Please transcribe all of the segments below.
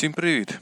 Всім привіт!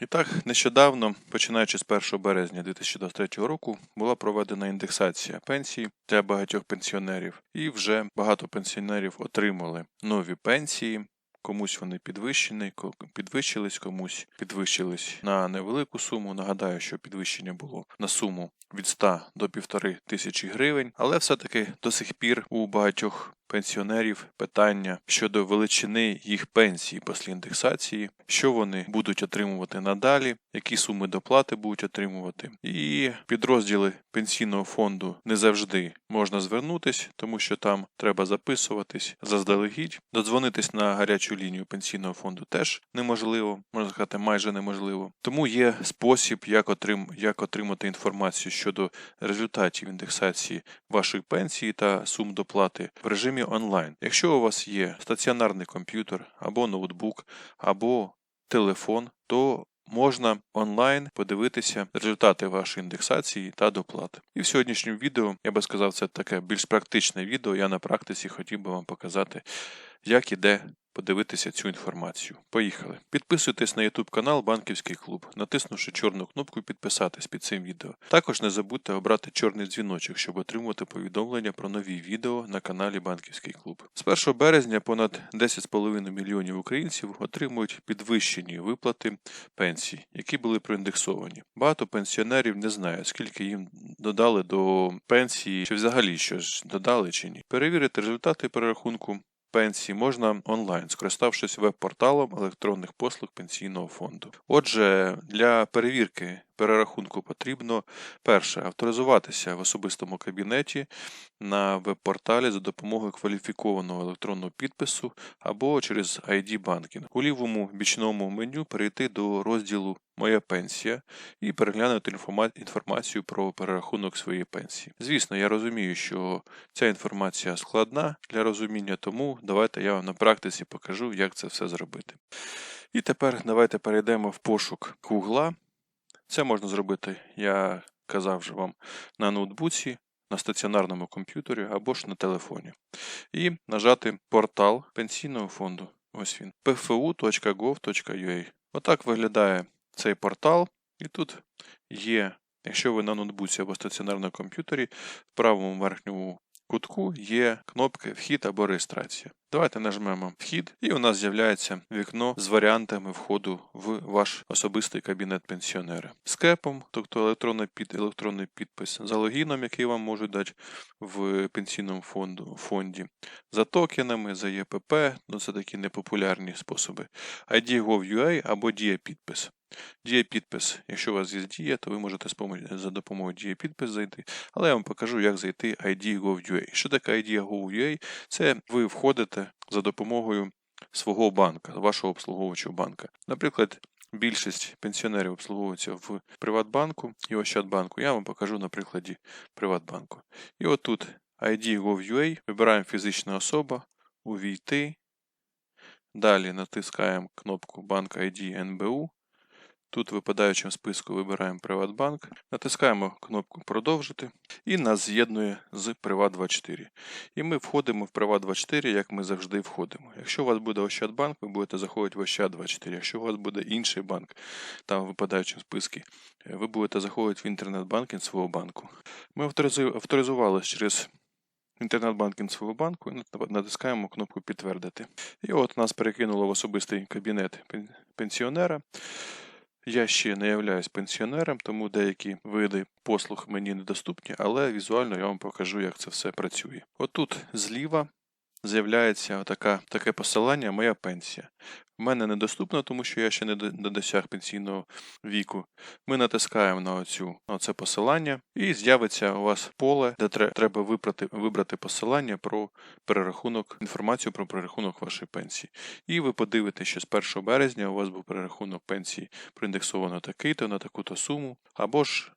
І так, нещодавно, починаючи з 1 березня 2023 року, була проведена індексація пенсій для багатьох пенсіонерів, і вже багато пенсіонерів отримали нові пенсії. Комусь вони підвищені, підвищились, комусь підвищились на невелику суму. Нагадаю, що підвищення було на суму від 100 до 1,5 тисячі гривень, але все-таки до сих пір у багатьох пенсіонерів питання щодо величини їх пенсії після індексації, що вони будуть отримувати надалі, які суми доплати будуть отримувати. І підрозділи пенсійного фонду не завжди можна звернутись, тому що там треба записуватись заздалегідь. Додзвонитись на гарячу лінію пенсійного фонду теж неможливо, можна сказати, майже неможливо. Тому є спосіб, як, отрим, як отримати інформацію щодо результатів індексації вашої пенсії та сум доплати в режимі онлайн. Якщо у вас є стаціонарний комп'ютер або ноутбук, або телефон, то можна онлайн подивитися результати вашої індексації та доплати. І в сьогоднішньому відео, я би сказав, це таке більш практичне відео. Я на практиці хотів би вам показати, як іде подивитися цю інформацію. Поїхали. Підписуйтесь на YouTube канал Банківський клуб, натиснувши чорну кнопку підписатись під цим відео. Також не забудьте обрати чорний дзвіночок, щоб отримувати повідомлення про нові відео на каналі Банківський клуб. З 1 березня понад 10,5 мільйонів українців отримують підвищені виплати пенсій, які були проіндексовані. Багато пенсіонерів не знають, скільки їм додали до пенсії, чи взагалі щось додали чи ні. Перевірити результати перерахунку пенсії можна онлайн, скориставшись веб-порталом електронних послуг пенсійного фонду. Отже, для перевірки перерахунку потрібно перше авторизуватися в особистому кабінеті на веб-порталі за допомогою кваліфікованого електронного підпису або через ID банкінг. У лівому бічному меню перейти до розділу Моя пенсія і переглянути інформацію про перерахунок своєї пенсії. Звісно, я розумію, що ця інформація складна для розуміння, тому давайте я вам на практиці покажу, як це все зробити. І тепер давайте перейдемо в пошук Гугла. Це можна зробити, я казав вже вам, на ноутбуці, на стаціонарному комп'ютері або ж на телефоні. І нажати портал пенсійного фонду. Ось він. pfu.gov.ua. Отак виглядає цей портал. І тут є, якщо ви на ноутбуці або стаціонарному комп'ютері, в правому верхньому кутку є кнопки Вхід або реєстрація. Давайте нажмемо Вхід, і у нас з'являється вікно з варіантами входу в ваш особистий кабінет пенсіонера. З кепом, тобто електронний, під, електронний підпис, за логіном, який вам можуть дати в пенсійному фонду, фонді, за токенами, за ЄПП, ну це такі непопулярні способи. ID.gov.ua або Дія-підпис, якщо у вас є дія, то ви можете за допомогою дія-підпис зайти, але я вам покажу, як зайти ID.gov.ua. Що таке ID.gov.ua? Це ви входите за допомогою свого банка, вашого обслуговуючого банка. Наприклад, більшість пенсіонерів обслуговуються в Приватбанку і Ощадбанку. Я вам покажу на прикладі Приватбанку. І отут ID.gov.ua, вибираємо фізична особа, увійти. Далі натискаємо кнопку Банк ID НБУ. Тут в випадаючому списку вибираємо Приватбанк, натискаємо кнопку Продовжити і нас з'єднує з Приват24. І ми входимо в Приват24, як ми завжди входимо. Якщо у вас буде Ощадбанк, ви будете заходити в Ощад24. Якщо у вас буде інший банк, там в випадаючому списку, е, ви будете заходити в інтернет-банкінг свого банку. Ми авторизувалися через інтернет-банкінг свого банку і натискаємо кнопку Підтвердити. І от нас перекинуло в особистий кабінет пенсіонера. Я ще не являюсь пенсіонером, тому деякі види послуг мені недоступні, але візуально я вам покажу, як це все працює. Отут зліва з'являється така, таке посилання Моя пенсія. В мене недоступно, тому що я ще не досяг пенсійного віку. Ми натискаємо на, оцю, на це посилання, і з'явиться у вас поле, де треба вибрати, вибрати посилання про перерахунок, інформацію про перерахунок вашої пенсії. І ви подивитеся, що з 1 березня у вас був перерахунок пенсії проіндексовано такий-то на таку-то суму, або ж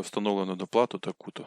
встановлено доплату таку-то.